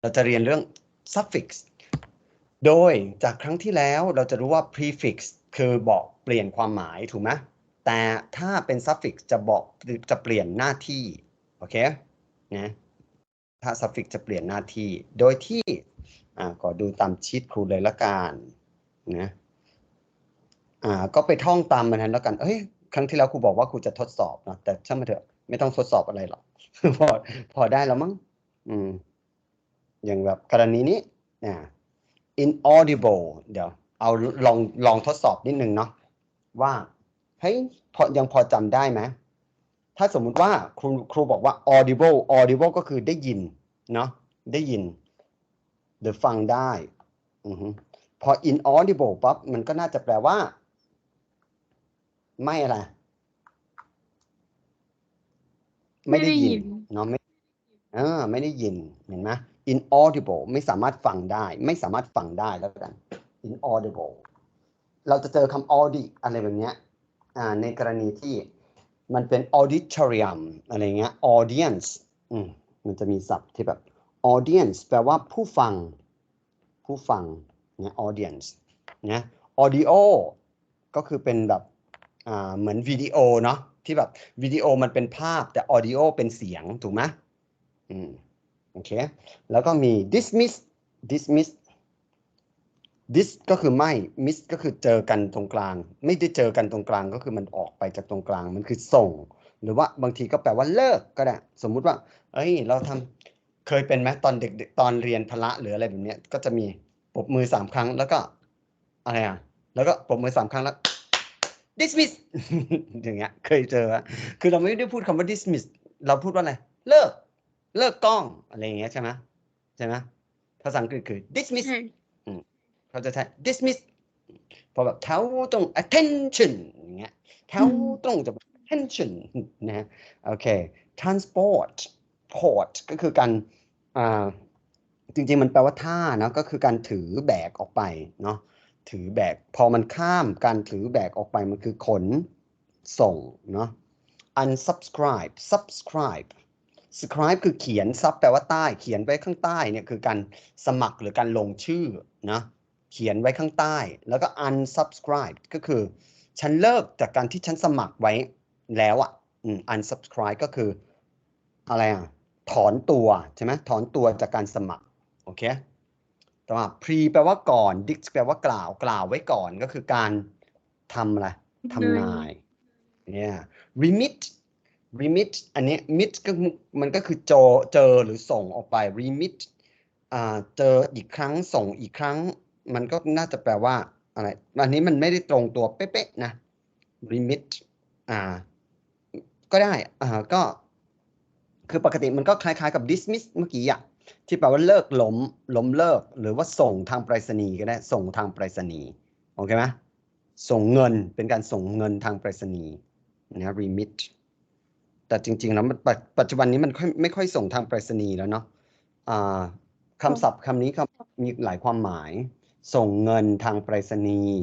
เราจะเรียนเรื่อง suffix โดยจากครั้งที่แล้วเราจะรู้ว่า prefix คือบอกเปลี่ยนความหมายถูกไหมแต่ถ้าเป็น suffix จะบอกจะเปลี่ยนหน้าที่ โอเค นะ ถ้า suffix จะเปลี่ยนหน้าที่ โดยที่ อ่า ก็ดูตามชีตครูเลยละกัน นะ อ่า ก็ไปท่องตามมันนั้นแล้วกัน เอ้ย ครั้งที่แล้วครูบอกว่าครูจะทดสอบนะ แต่ช่างมันเถอะ ไม่ต้องทดสอบอะไรหรอก พอ พอได้แล้วมั้ง อืม อย่างแบบกรณีนี้อ่า inaudible เดี๋ยวเอาลองลองทดสอบนิดนึงเนาะว่าเฮ้ยพอยังพอจำได้ไหมถ้าสมมุติว่าครูครูบอกว่า audible audible ก็คือได้ยินเนาะได้ยินหรือฟังได้อือฮึพอ inaudible ปั๊บมันก็น่าจะแปลว่า ไม่อะไร ไม่ได้ยินเนาะไม่ เออไม่ได้ยินเห็นไหม inaudible ไม่สามารถฟังได้ ไม่สามารถฟังได้แล้วกัน inaudible เราจะเจอคำ audi อะไรแบบเนี้ยในกรณีที่มันเป็น auditorium อะไรเงี้ย audience อืมมันจะมีศัพท์ที่แบบ audience แปลว่าผู้ฟัง ผู้ฟังเนี่ย audience นะ audio ก็คือเป็นแบบอ่าเหมือนวิดีโอเนาะที่แบบวิดีโอมันเป็นภาพแต่ audio เป็นเสียงถูกไหม อืมโอเค แล้วก็มี dismiss dismiss dis ก็คือไม่ miss ก็คือเจอกันตรงกลาง ไม่ได้เจอกันตรงกลางก็คือมันออกไปจากตรงกลาง มันคือส่ง หรือว่าบางทีก็แปลว่าเลิกก็ได้ สมมุติว่า เอ้ย เราทำเคยเป็นไหมตอนเด็กๆตอนเรียนพละหรืออะไรแบบเนี้ย ก็จะมีปรบมือสามครั้งแล้วก็อะไรอะ แล้วก็ปรบมือสามครั้งแล้ว dismiss อย่างเงี้ย เคยเจอไหมคือเราไม่ได้พูดคำว่า dismiss เราพูดว่าอะไร เลิก เลิกกล้องอะไรอย่างเงี้ยใช่ไหมใช่ไหมภาษาอังกฤษคือ dismiss ใช่เขาจะใช้ dismiss พอแบบแถวตรง attention อย่างเงี้ยแถวตรงจะ attention นะฮะโอเค transport port ก็คือการอ่าจริงๆ มันแปลว่าท่านะก็คือการถือแบกออกไปเนาะถือแบก พอมันข้ามการถือแบกออกไปมันคือขนส่งเนาะ unsubscribe subscribe scribe คือเขียน sub แปลว่าใต้เขียนไว้ข้างใต้เนี่ยคือการสมัครหรือการลงชื่อนะเขียนไว้ข้างใต้ แล้วก็ unsubscribe ก็คือ ฉันเลิกจากการที่ฉันสมัครไว้แล้วอะอืม unsubscribe ก็คืออะไรอะถอนตัวใช่ไหมถอนตัวจากการสมัครโอเคแต่ว่า pre แปลว่าก่อน dict แปลว่ากล่าวกล่าวไว้ก่อนก็คือการทำอะไรทำนายเนี่ย remit remit อันนี้ mit ก็มันก็คือเจอเจอหรือส่งออกไป remit อ่าเจออีกครั้งส่งอีกครั้ง มันก็น่าจะแปลว่าอะไรอันนี้มันไม่ได้ตรงตัวเป๊ะๆนะ remit อ่า ก็ได้อ่าก็คือปกติมันก็คล้ายๆกับ dismiss เมื่อกี้อะที่แปลว่าเลิกล้มล้มเลิก หรือว่าส่งทางไปรษณีย์ก็ได้ส่งทางไปรษณีย์โอเคไหมส่งเงินเป็นการส่งเงินทางไปรษณีย์นะ remit แต่จริงๆแล้วมันปัจจุบันนี้มันไม่ค่อยส่งทางไปรษณีย์แล้วเนาะคำศัพท์คำนี้ครับมีหลายความหมาย ส่งเงินทางไปรษณีย์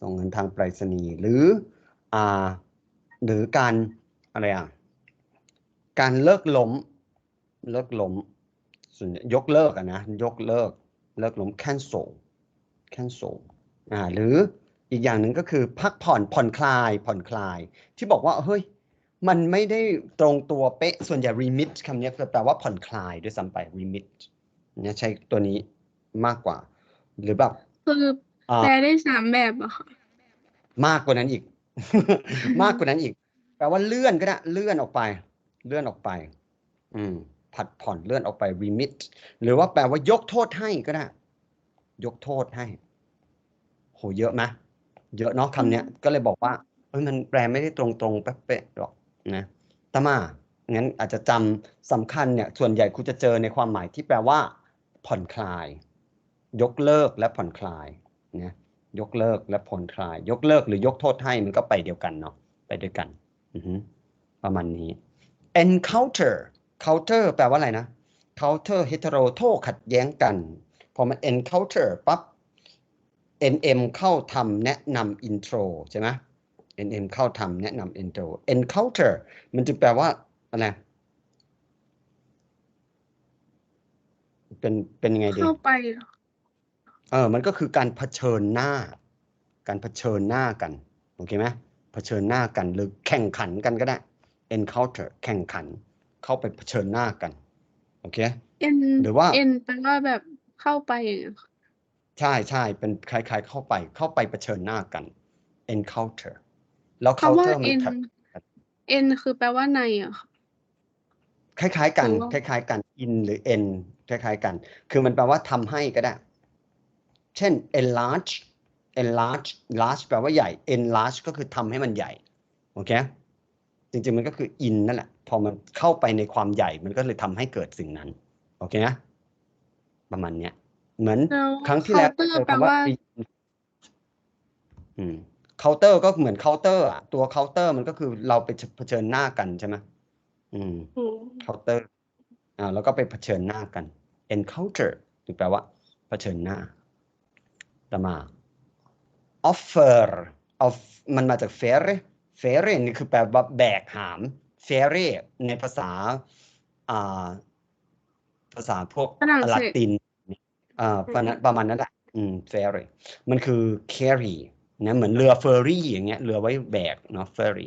ส่งเงินทางไปรษณีย์หรืออ่าหรือการอะไรอะการเลิกล้ม เลิกล้มส่วนใหญ่ยกเลิกอะนะ ยกเลิก เลิกล้ม cancel cancel อ่าหรืออีกอย่างหนึ่งก็คือพักผ่อนผ่อนคลายผ่อนคลาย ที่บอกว่าเฮ้ย มันไม่ได้ตรงตัวเป๊ะส่วนใหญ่ remit คำนี้แปลว่าผ่อนคลายด้วยซ้ำไป remit เนี่ยใช้ตัวนี้มากกว่า หรือแบบคืออ่าแปลได้สามแบบอะค่ะมากกว่านั้นอีก มากกว่านั้นอีก แปลว่าเลื่อนก็ได้ เลื่อนออกไป เลื่อนออกไป อืม ผัดผ่อนเลื่อนออกไป remit หรือว่าแปลว่ายกโทษให้ก็ได้ ยกโทษให้ โหเยอะไหมเยอะเนาะคำเนี้ย ก็เลยบอกว่าเออมันแปลไม่ได้ตรงๆเป๊ะๆหรอก นะตมางั้นอาจจะจำสำคัญเนี่ยส่วนใหญ่คุณจะเจอในความหมายที่แปลว่า ผ่อนคลาย ยกเลิกและผ่อนคลายนะยกเลิกและผ่อนคลาย ยกเลิกหรือยกโทษให้มันก็ไปเดียวกันเนาะไปด้วยกันอือฮึประมาณนี้ encounter counter แปลว่าอะไรนะ counter hetero โต้ขัดแย้งกัน พอมัน encounter ปั๊บ nm เข้าทำแนะนำ intro ใช่ไหม nm เข้าทำแนะนำ intro encounter มันจะแปลว่าอะไรเป็นเป็นยังไงดีเข้าไปเหรอเออมันก็คือการเผชิญหน้า การเผชิญหน้ากันโอเคไหมเผชิญหน้ากันหรือแข่งขันกันก็ได้ encounter แข่งขัน เข้าไปเผชิญหน้ากันโอเคเอ็นหรือว่าเอ็นแปลว่าแบบเข้าไปอย่างเงี้ยใช่ใช่เป็นคล้ายๆ เข้าไปเข้าไปเผชิญหน้ากัน encounter แล้วคำว่า counter มัเอ็นนถัดเอ็นคือแปลว่าในอะค่ะคล้ายๆกันหรือว่าคล้าย ๆ กัน in หรือ en คล้าย ๆ กัน คือมันแปลว่าทำให้ก็ได้ เช่น enlarge enlarge large แปลว่าใหญ่ enlarge ก็คือทำให้มันใหญ่ โอเค จริง ๆ มันก็คือ in นั่นแหละ พอมันเข้าไปในความใหญ่ มันก็เลยทำให้เกิดสิ่งนั้น โอเคนะประมาณเนี้ย เหมือนแล้วครั้งที่แล้วเคาน์เตอเจร์อแปลคำว่าว่า pre- อืม เคาน์เตอร์ก็เหมือนเคาน์เตอร์อะตัวเคาน์เตอร์มันก็คือเราไปเผชิญหน้ากันใช่ไหมอืมโอ้เคาน์เตอร์อ่าแล้วก็ไปเผชิญหน้ากัน encounter คือแปลว่าเผชิญหน้าต่อมา offer of มันมาจาก ferry ferry นี่คือแปลว่าแบกหาม ferry ในภาษาอ่าภาษาพวกฝรั่งลาเศสตินอ่าประมาณประมาณนั้นแหละอืม ferry มันคือ carry นะเหมือนเรือเฟอร์รี่อย่างเงี้ยเรือไว้แบกเนาะ ferry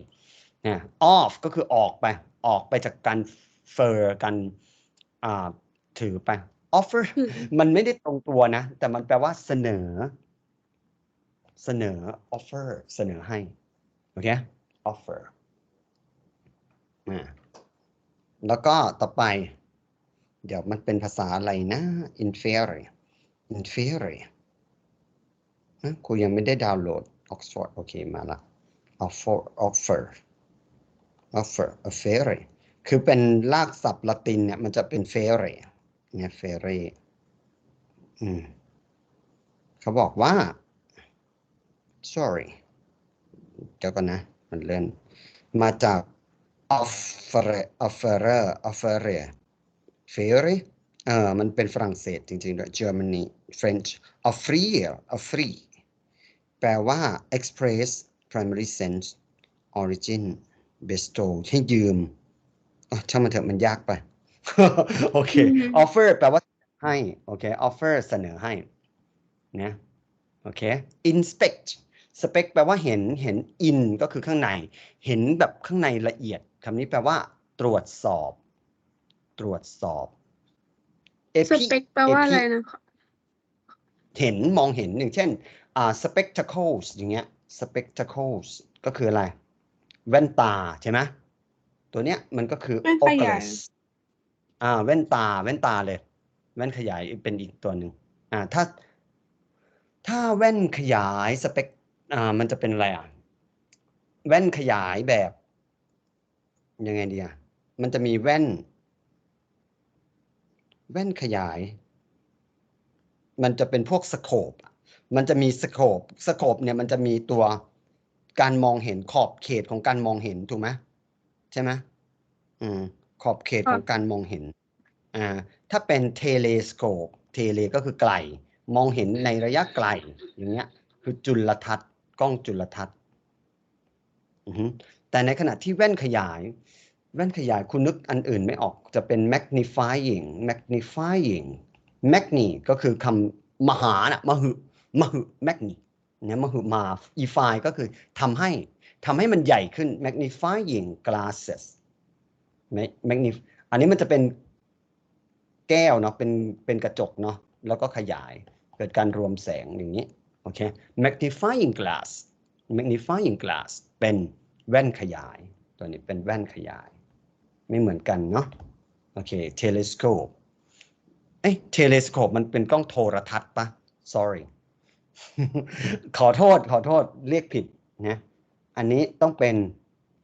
นะ off ก็คือออกไปออกไปจากการเฟอร์กันอ่าถือไป offer ถือมันไม่ได้ตรงตัวนะ แต่มันแปลว่าเสนอ เสนอ offer เสนอให้ โอเค offer อ่าแล้วก็ต่อไป เดี๋ยวมันเป็นภาษาอะไรนะ inferior inferior ฮะครูยังไม่ได้ดาวน์โหลด Oxford โอเคมาละ offer offer offer a ferry คือเป็นรากศัพท์ละตินเนี่ยมันจะเป็น ferry เนี่ย ferry อืมเขาบอกว่า sorry เดี๋ยวก่อนนะ มันเลื่อนมาจาก offer offerer offerer ferry เออมันเป็นฝรั่งเศสจริงๆด้วย Germany French offrir offrir แปลว่า express primary sense origin bestow ให้ยืมอ๋อช่างมันเถอะมันยากไป โอเคอืม offer แปลว่าให้ โอเค offer เสนอให้ นะ โอเค inspect spec แปลว่าเห็น เห็น in ก็คือข้างใน เห็นแบบข้างในละเอียด คำนี้แปลว่า ตรวจสอบ ตรวจสอบสเปคแปลว่าอะไรนะคะเห็น มองเห็น อย่างเช่น อ่า spectacles อย่างเงี้ย spectacles ก็คืออะไร แว่นตาใช่ไหมตัวเนี้ยมันก็คือแว่นขยาย oculus อ่า แว่นตา แว่นตาเลย แว่นขยายเป็นอีกตัวหนึ่งอ่า ถ้า ถ้าแว่นขยายสเปกอ่า มันจะเป็นอะไรอะ แว่นขยายแบบ ยังไงดีอะ มันจะมีแว่น แว่นขยาย มันจะเป็นพวกสโคปอะ มันจะมีสโคปสโคปเนี่ยมันจะมีตัวการมองเห็นขอบเขตของการมองเห็นถูกไหมใช่ไหมอืมขอบเขตของการมองเห็นอ่าถ้าเป็นเทเลสโคปเทเลก็คือไกล มองเห็นในระยะไกลอย่างเงี้ย คือจุลทรรศน์กล้องจุลทรรศน์อือฮึแต่ในขณะที่แว่นขยาย แว่นขยายคุณนึกอันอื่นไม่ออกจะเป็น magnifying magnifying magni ก็คือคำมหาน่ะมหึ มหึ magni เนี่ยมหึมา ify ก็คือทำให้ทำให้มันใหญ่ขึ้น magnifying glasses magnif อันนี้มันจะเป็นแก้วเนาะเป็นเป็นกระจกเนาะแล้วก็ขยายเกิดการรวมแสงอย่างนี้โอเค magnifying glass magnifying glass เป็นแว่นขยาย ตัวนี้เป็นแว่นขยาย ไม่เหมือนกันเนาะโอเค telescope เอ้ย telescope มันเป็นกล้องโทรทัศน์ปะ sorry ขอโทษ ขอโทษเรียกผิดนะอันนี้ต้องเป็น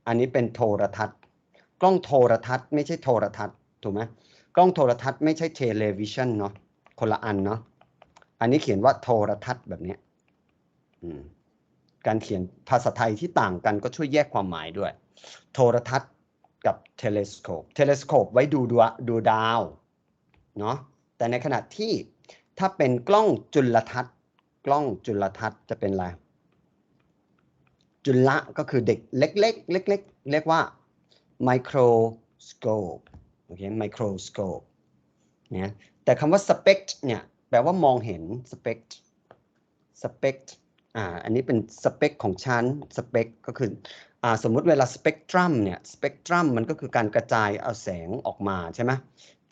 อันนี้เป็นโทรทัศน์ กล้องโทรทัศน์ไม่ใช่โทรทัศน์ถูกไหมกล้องโทรทัศน์ไม่ใช่เทเลวิชันเนาะคนละอันเนาะอันนี้เขียนว่าโทรทัศน์แบบนี้การเขียนภาษาไทยที่ต่างกันก็ช่วยแยกความหมายด้วย โทรทัศน์กับเทเลสโคปเทเลสโคปไว้ดูดวดูดาวเนาะแต่ในขณะที่ถ้าเป็นกล้องจุลทรรศน์ กล้องจุลทรรศน์จะเป็นอะไร จุลก็คือเด็กเล็กๆเล็กๆเรียกว่า microscope โอเค microscope นะแต่คำว่า spect เนี่ยแปลว่ามองเห็น spect spect อ่าอันนี้เป็นสเปคของชั้น spec ก็คืออ่าสมมุติเวลาสเปกตรัมเนี่ยสเปกตรัมมันก็คือการกระจายเอาแสงออกมาใช่ไหม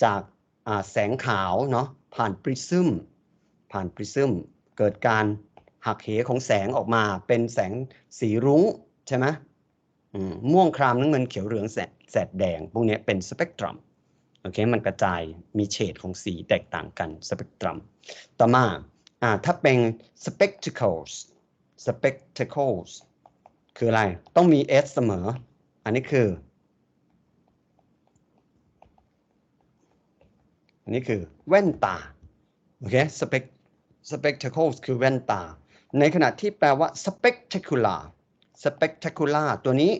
จากอ่าแสงขาวเนาะผ่านปริซึมผ่านปริซึม เกิดการหักเหของแสงออกมาเป็นแสงสีรุ้งใช่ไหมม่วงครามน้ำเงินเขียวเหลืองแสดแสดแดง พวกนี้เป็นสเปกตรัมโอเคมันกระจายมีเฉดของสีแตกต่างกันสเปกตรัมต่อมาอ่าถ้าเป็น spectacles spectacles คืออะไร ต้องมี s เสมอ อันนี้คือ อันนี้คือแว่นตา โอเค spec spectacles คือแว่นตา ในขณะที่แปลว่า spectacular spectacular ตัวนี้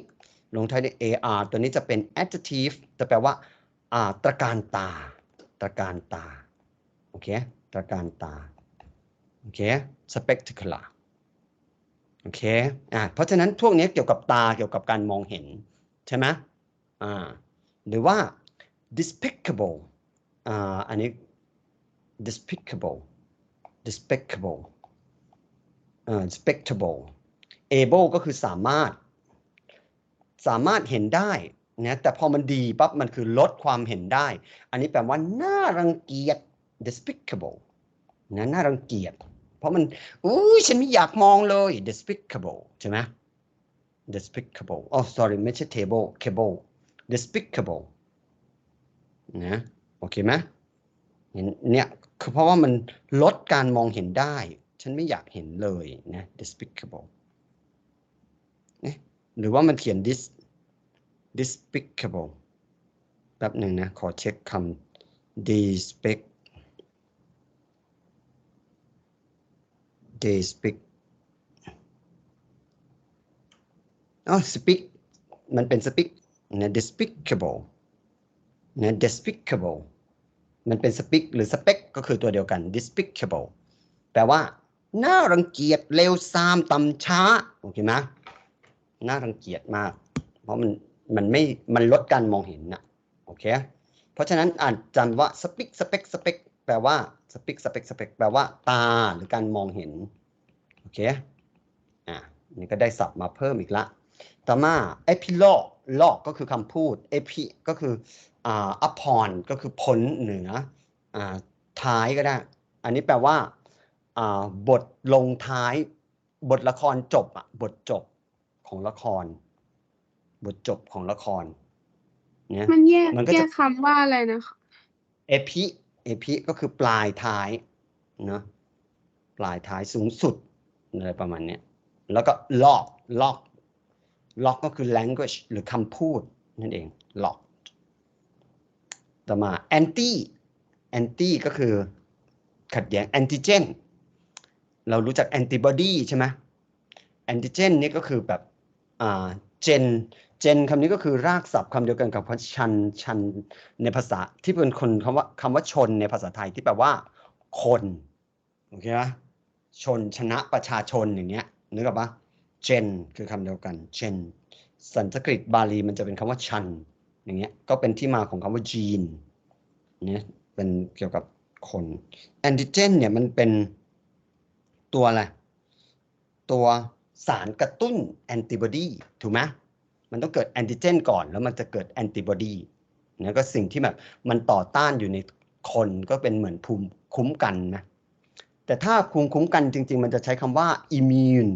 ลงท้ายด้วย ar ตัวนี้จะเป็น adjective จะแปลว่าอาตระการตา ตระการตา โอเค ตระการตา โอเค spectacular โอเค อ่า เพราะฉะนั้นพวกนี้เกี่ยวกับตาเกี่ยวกับการมองเห็น ใช่ไหมอ่า หรือว่า despicable อ่า อันนี้ despicable despicable เอ่า despicable able ก็คือสามารถ สามารถเห็นได้นะแต่พอมันดีปั๊บมันคือลดความเห็นได้ อันนี้แปลว่าน่ารังเกียจ despicable นะน่ารังเกียจ เพราะมันอุ้ยฉันไม่อยากมองเลย despicable ใช่ไหม despicable อ๋อ sorry ไม่ใช่ table cable despicable นะ โอเคไหม เห็นเนี่ยคือเพราะว่ามันลดการมองเห็นได้ ฉันไม่อยากเห็นเลยนะ despicable หรือว่ามันเขียน dis despicable แป๊บหนึ่งนะ ขอเช็คคำ despic they speak อ๋อ speak มันเป็น speak นะ despicable นะ despicable มันเป็น speak หรือ spec ก็คือตัวเดียวกัน despicable แปลว่าน่ารังเกียจเร็วซามต่ำช้าโอเคไหมน่ารังเกียจมาก เพราะมันมันไม่มันลดการมองเห็นนะโอเค เพราะฉะนั้นอ่านจำว่า speak spec spec แปลว่า speak spec spec แปลว่าตาหรือการมองเห็นโอเคอะนี่ก็ได้ศัพท์มาเพิ่มอีกละ ต่อมา epilogue log ก็คือคำพูด epi ก็คือ upon ก็คือพ้นเหนืออ่าท้ายก็ได้ อันนี้แปลว่าอ่าบทลงท้าย บทละครจบอะบทจบของละคร บทจบของละครเนี่ยมันแยกมันก็แยจะกคำว่าอะไรนะคะเอพิเอพิก็คือปลายท้ายเนอะปลายท้ายสูงสุดอะไรประมาณเนี้ยแล้วก็ lock lock lock ก็คือ language หรือคำพูดนั่นเอง lock ต่อมา anti anti ก็คือขัดแย้ง antigen เรารู้จัก antibody ใช่ไหม antigen นี่ก็คือแบบอ่า gen gen คำนี้ก็คือรากศัพท์คำเดียวกันกับคำชันชันในภาษาที่เป็นคนคำว่าคำว่าชนในภาษาไทยที่แปลว่า คนโอเคไหมชนชนะประชาชนอย่างเงี้ยนึกออกปะ gen คือคำเดียวกัน gen สันสกฤตบาลีมันจะเป็นคำว่าชัน อย่างเงี้ยก็เป็นที่มาของคำว่า gene เนี่ยเป็นเกี่ยวกับคน antigen เนี่ยมันเป็นตัวอะไร ตัวสารกระตุ้นแอนติบอดีถูกไหมมันต้องเกิดแอนติเจนก่อนแล้วมันจะเกิดแอนติบอดีนะก็สิ่งที่แบบมันต่อต้านอยู่ในคนก็เป็นเหมือนภูมิคุ้มกันนะ แต่ถ้าภูมิคุ้มกันจริง ๆ มันจะใช้คำว่า immune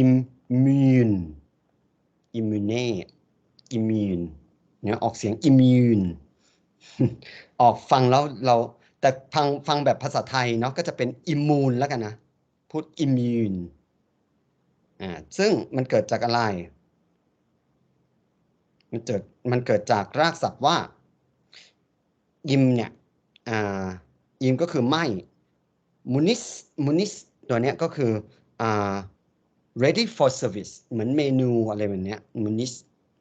immune immune immune เนี่ยออกเสียง immune ออกฟังแล้วเราแต่ฟังฟังแบบภาษาไทยเนาะก็จะเป็น immune แล้วกันนะพูด immune อ่าซึ่งมันเกิดจากอะไร มันเกิดมันเกิดจากรากศัพท์ว่าอิมเนี่ยอ่าอิมก็คือไม่มูนิสมูนิสตัวเนี้ยก็คืออ่า ready for service เหมือนเมนูอะไรแบบเนี้ยมูนิส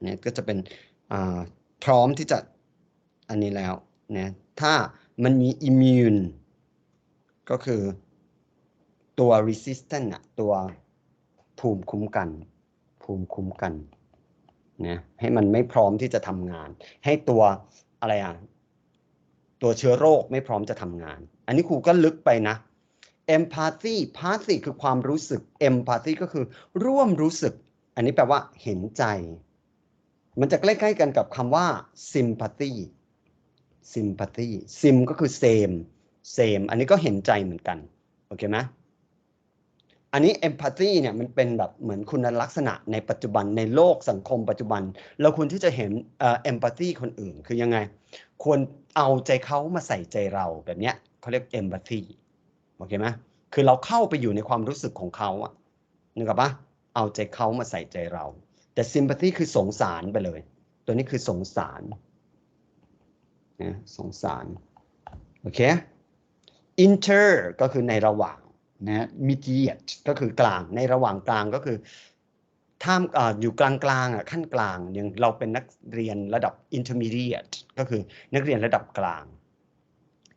เนี่ยก็จะเป็น พร้อมที่จะอันนี้แล้วนะถ้ามันมี immune ก็คือตัว resistant อะตัวภูมิคุ้มกัน ภูมิคุ้มกันนะให้มันไม่พร้อมที่จะทำงาน ให้ตัวอะไรอะตัวเชื้อโรคไม่พร้อมจะทำงาน อันนี้ครูก็ลึกไปนะ empathy empathy คือความรู้สึก empathy ก็คือร่วมรู้สึก อันนี้แปลว่าเห็นใจ มันจะใกล้ๆกันกับคำว่า sympathy sympathy sim ก็คือ same same อันนี้ก็เห็นใจเหมือนกัน โอเคไหมอันนี้ empathy เนี่ยมันเป็นแบบเหมือนคุณลักษณะในปัจจุบันในโลกสังคมปัจจุบัน เราควรที่จะเห็นเอ่อ empathy คนอื่นคือยังไง ควรเอาใจเขามาใส่ใจเราแบบเนี้ยเขาเรียก empathy โอเคไหมคือเราเข้าไปอยู่ในความรู้สึกของเขาอะนึกออกปะเอาใจเขามาใส่ใจเรา แต่ sympathy คือสงสารไปเลย ตัวนี้คือสงสารนะสงสาร โอเค inter ก็คือในระหว่างนะ mediate ก็คือกลางในระหว่างกลางก็คือท่ามออยู่กลางกลางอะขั้นกลางอย่างเราเป็นนักเรียนระดับ intermediate ก็คือนักเรียนระดับกลาง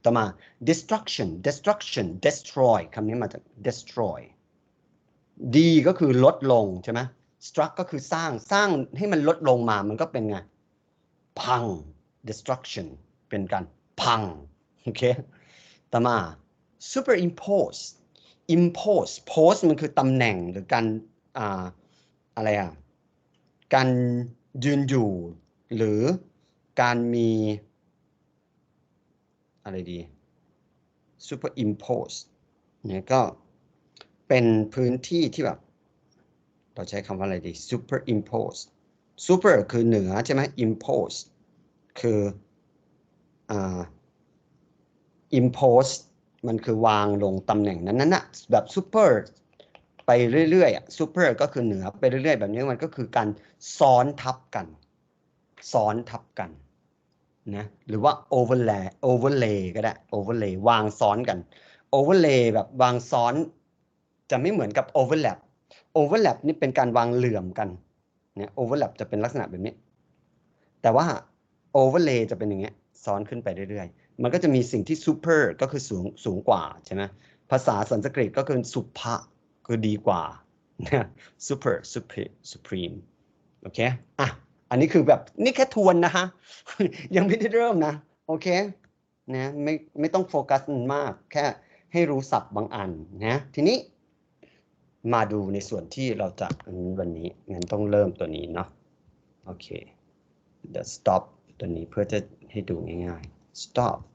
ต่อมา destruction destruction destroy คำนี้มาจาก destroy D ก็คือลดลงใช่ไหม struck ก็คือสร้างสร้างให้มันลดลงมามันก็เป็นไง พัง destruction เป็นการพัง โอเคต่อมา superimpose impose pose มันคือตำแหน่งหรือการอ่าอะไรอะ การยืนอยู่ หรือการมี อะไรดี superimpose เนี่ยก็เป็นพื้นที่ที่แบบ เราใช้คำว่าอะไรดี superimpose super คือเหนือใช่ไหม impose คืออ่า impose มันคือวางลงตำแหน่งนั้นๆนะแบบ super ไปเรื่อยๆ super ก็คือเหนือไปเรื่อยๆ แบบนี้มันก็คือการซ้อนทับกัน ซ้อนทับกันนะหรือว่า overlay overlay ก็ได้ overlay วางซ้อนกัน overlay แบบวางซ้อน จะไม่เหมือนกับ overlap overlap นี่เป็นการวางเหลื่อมกันเนี่ย overlap จะเป็นลักษณะแบบนี้ แต่ว่า overlay จะเป็นอย่างเงี้ยซ้อนขึ้นไปเรื่อยๆ มันก็จะมีสิ่งที่ super ก็คือสูงสูงกว่าใช่ไหมภาษาสันสกฤตก็คือสุภะคือดีกว่า super super supreme โอเคอะอันนี้คือแบบนี่แค่ทวนนะฮะ ยังไม่ได้เริ่มนะ โอเคนะไม่ไม่ต้องโฟกัสมาก แค่ให้รู้ศัพท์บางอันนะทีนี้ มาดูในส่วนที่เราจะวันนี้งั้นต้องเริ่มตัวนี้เนาะโอเคเดี๋ยว stop ตัวนี้เพื่อจะให้ดูง่ายๆ stop